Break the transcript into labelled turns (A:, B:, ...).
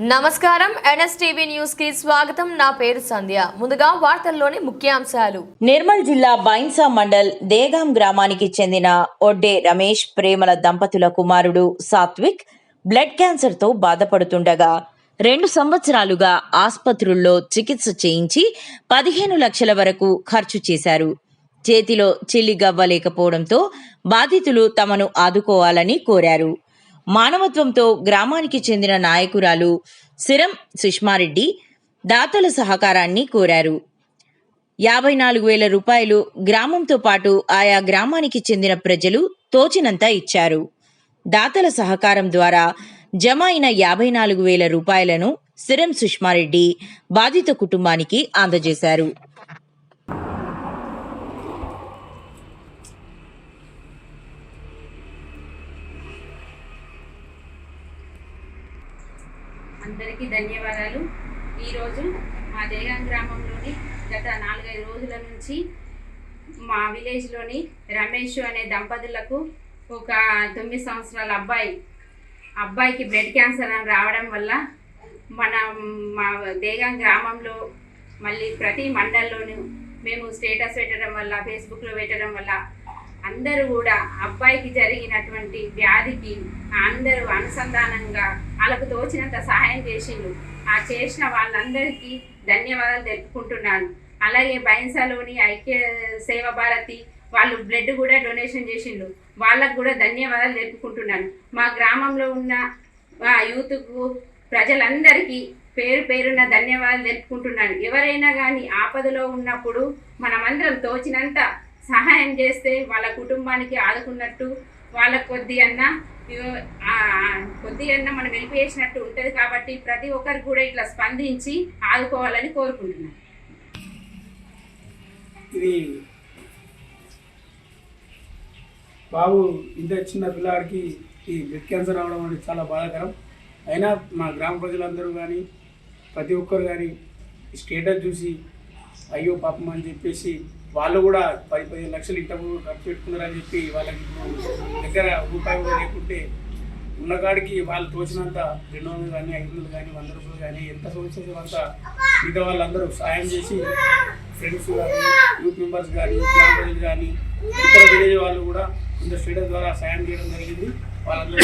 A: నమస్కారం. ఎన్ఎస్టీవీ న్యూస్కి స్వాగతం. నా పేరు సంధ్య. ముందుగా వార్తల్లోని ముఖ్యాంశాలు.
B: నిర్మల్ జిల్లా బైన్సా మండల్ దేగాం గ్రామానికి చెందిన ఒడ్డే రమేష్ ప్రేమల దంపతుల కుమారుడు సాత్విక్ బ్లడ్ క్యాన్సర్తో బాధపడుతుండగా రెండు సంవత్సరాలుగా ఆసుపత్రుల్లో చికిత్స చేయించి పదిహేను లక్షల వరకు ఖర్చు చేశారు. చేతిలో చిల్లిగవ్వ లేకపోవడంతో బాధితులు తమను ఆదుకోవాలని కోరారు. మానవత్వంతో గ్రామానికి చెందిన నాయకురాలు సిరం సుష్మారెడ్డి దాతల సహకారాన్ని కోరారు. యాభై నాలుగు వేల రూపాయలు గ్రామంతో పాటు ఆయా గ్రామానికి చెందిన ప్రజలు తోచినంత ఇచ్చారు. దాతల సహకారం ద్వారా జమ అయిన యాభై నాలుగు వేల రూపాయలను సిరం సుష్మారెడ్డి బాధిత కుటుంబానికి అందజేశారు.
C: అందరికీ ధన్యవాదాలు. ఈరోజు మా జయగాం గ్రామంలోని గత నాలుగైదు రోజుల నుంచి మా విలేజ్లోని రమేష్ అనే దంపతులకు ఒక తొమ్మిది సంవత్సరాల అబ్బాయి అబ్బాయికి బ్లడ్ క్యాన్సర్ అని రావడం వల్ల మన మా దేగాం గ్రామంలో మళ్ళీ ప్రతి మండల్లోనూ మేము స్టేటస్ పెట్టడం వల్ల ఫేస్బుక్లో పెట్టడం వల్ల అందరూ కూడా అబ్బాయికి జరిగినటువంటి వ్యాధికి అందరూ అనుసంధానంగా వాళ్ళకు తోచినంత సహాయం చేసిండ్రు ఆ చేసిన వాళ్ళందరికీ ధన్యవాదాలు తెలుపుకుంటున్నాను. అలాగే బైన్సాలోని ఐక్య సేవ భారతి వాళ్ళు బ్లడ్ కూడా డొనేషన్ చేసిండ్రు వాళ్ళకు కూడా ధన్యవాదాలు తెలుపుకుంటున్నాను. మా గ్రామంలో ఉన్న ఆ యూత్కు ప్రజలందరికీ పేరు పేరున ధన్యవాదాలు తెలుపుకుంటున్నాను. ఎవరైనా కానీ ఆపదలో ఉన్నప్పుడు మనమందరం తోచినంత సహాయం చేస్తే వాళ్ళ కుటుంబానికి ఆదుకున్నట్టు వాళ్ళ కొద్ది అన్నా కొద్ది అన్నా మనం వెళ్ళిపోయేసినట్టు ఉంటుంది కాబట్టి ప్రతి ఒక్కరు కూడా ఇట్లా స్పందించి ఆదుకోవాలని కోరుకుంటున్నాను
D: ఇది బాబు ఇంత చిన్న పిల్లాడికి ఈ బ్లడ్ క్యాన్సర్ రావడం అనేది చాలా బాధాకరం. అయినా మా గ్రామ ప్రజలందరూ కానీ ప్రతి ఒక్కరు కానీ స్టేటస్ చూసి అయ్యో పాపం అని చెప్పేసి వాళ్ళు కూడా పది పదిహేను లక్షలు ఇంత ఖర్చు పెట్టుకున్నారని చెప్పి వాళ్ళకి ఇప్పుడు దగ్గర రూపాయి కూడా లేకుంటే ఉన్నకాడికి వాళ్ళు తోచినంత రెండు వందలు కానీ ఐదు వందలు కానీ వంద రూపాయలు కానీ ఎంత సంవత్సరం అంత మిగతా వాళ్ళందరూ సాయం చేసి ఫ్రెండ్స్ కానీ యూత్ మెంబర్స్ కానీ గ్రామీణ కానీ ఇతర విలేజ్ వాళ్ళు కూడా కొంత స్టేటస్ ద్వారా సాయం చేయడం జరిగింది. వాళ్ళందరూ